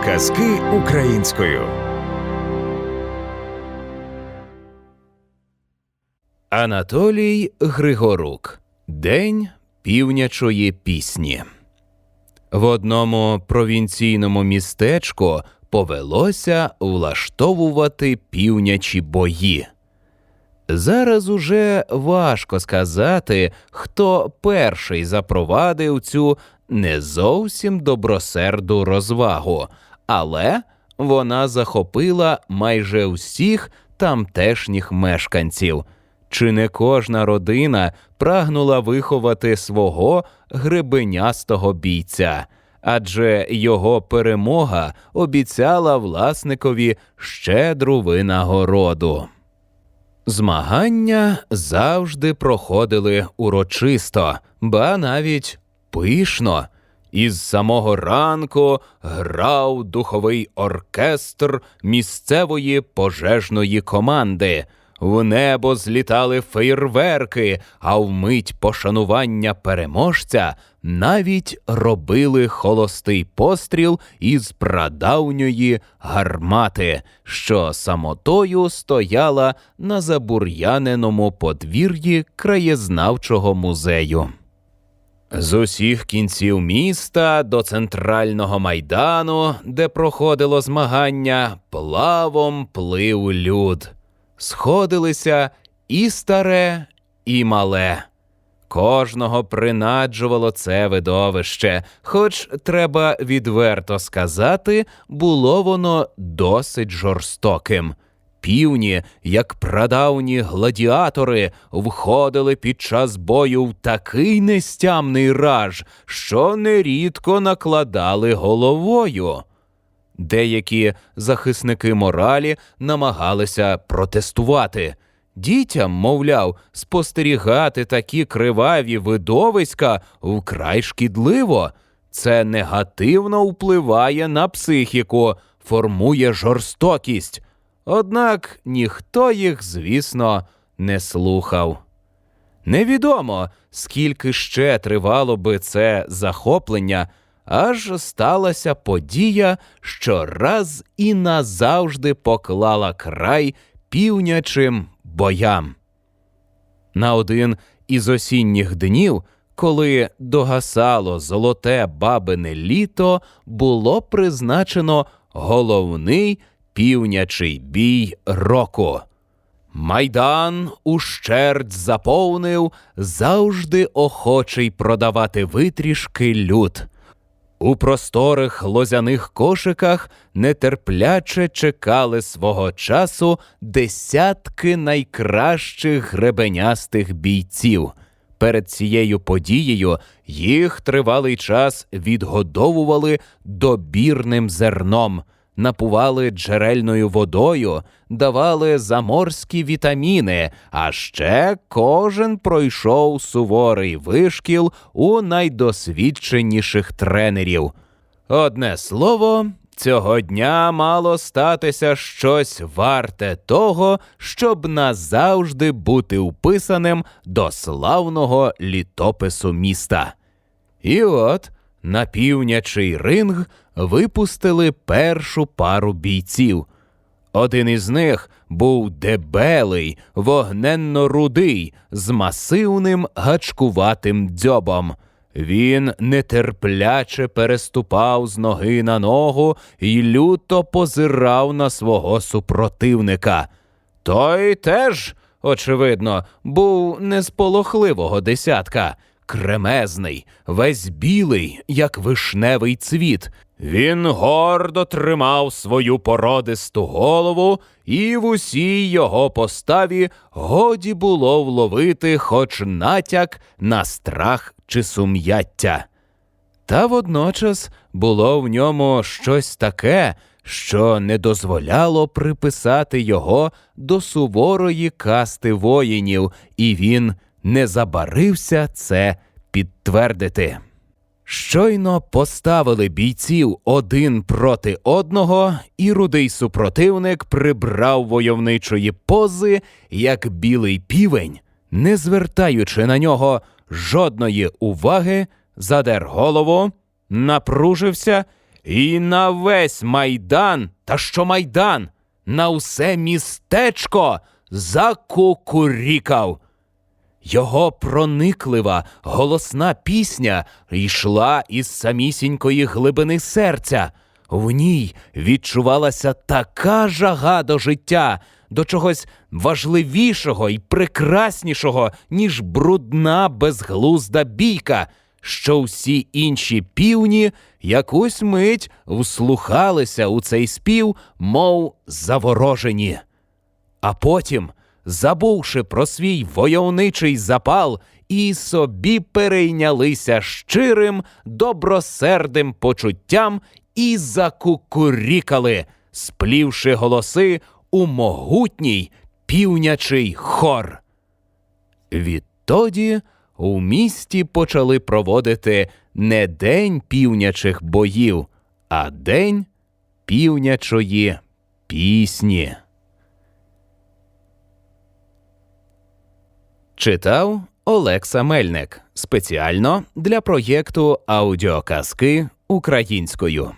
Аудіоказки українською. Анатолій Григорук День півнячої пісні. В одному провінційному містечку повелося влаштовувати півнячі бої. Зараз уже важко сказати, хто перший запровадив цю не зовсім добросерду розвагу, але вона захопила майже всіх тамтешніх мешканців. Чи не кожна родина прагнула виховати свого гребенястого бійця, адже його перемога обіцяла власникові щедру винагороду. Змагання завжди проходили урочисто, ба навіть пишно. Із самого ранку грав духовий оркестр місцевої пожежної команди. В небо злітали феєрверки, а вмить пошанування переможця навіть робили холостий постріл із прадавньої гармати, що самотою стояла на забур'яненому подвір'ї краєзнавчого музею. З усіх кінців міста до центрального майдану, де проходило змагання, плавом плив люд. Сходилися і старе, і мале. Кожного принаджувало це видовище, хоч треба відверто сказати, було воно досить жорстоким. Півні, як прадавні гладіатори, входили під час бою в такий нестямний раж, що нерідко накладали головою. Деякі захисники моралі намагалися протестувати. Дітям, мовляв, спостерігати такі криваві видовиська вкрай шкідливо. Це негативно впливає на психіку, формує жорстокість. Однак ніхто їх, звісно, не слухав. Невідомо, скільки ще тривало би це захоплення, аж сталася подія, що раз і назавжди поклала край півнячим боям. На один із осінніх днів, коли догасало золоте бабине літо, було призначено головний півнячий бій року. Майдан ущерть заповнив завжди охочий продавати витрішки люд. У просторих лозяних кошиках нетерпляче чекали свого часу десятки найкращих гребенястих бійців. Перед цією подією їх тривалий час відгодовували добірним зерном, напували джерельною водою, давали заморські вітаміни, а ще кожен пройшов суворий вишкіл у найдосвідченіших тренерів. Одне слово, цього дня мало статися щось варте того, щоб назавжди бути вписаним до славного літопису міста. І от на півнячий ринг випустили першу пару бійців. Один із них був дебелий, вогненно-рудий, з масивним гачкуватим дзьобом. Він нетерпляче переступав з ноги на ногу і люто позирав на свого супротивника. Той теж, очевидно, був не з полохливого десятка, кремезний, весь білий, як вишневий цвіт. Він гордо тримав свою породисту голову, і в усій його поставі годі було вловити хоч натяк на страх чи сум'яття. Та водночас було в ньому щось таке, що не дозволяло приписати його до суворої касти воїнів, і він не забарився це підтвердити. Щойно поставили бійців один проти одного, і рудий супротивник прибрав войовничої пози, як білий півень, не звертаючи на нього жодної уваги, задер голову, напружився і на весь майдан, та що майдан, на усе містечко закукурікав. Його прониклива, голосна пісня йшла із самісінької глибини серця. В ній відчувалася така жага до життя, до чогось важливішого і прекраснішого, ніж брудна безглузда бійка, що всі інші півні якусь мить вслухалися у цей спів, мов заворожені. А потім, забувши про свій войовничий запал, і собі перейнялися щирим, добросердим почуттям і закукурікали, сплівши голоси у могутній півнячий хор. Відтоді у місті почали проводити не день півнячих боїв, а день півнячої пісні. Читав Олекса Мельник спеціально для проєкту аудіоказки українською.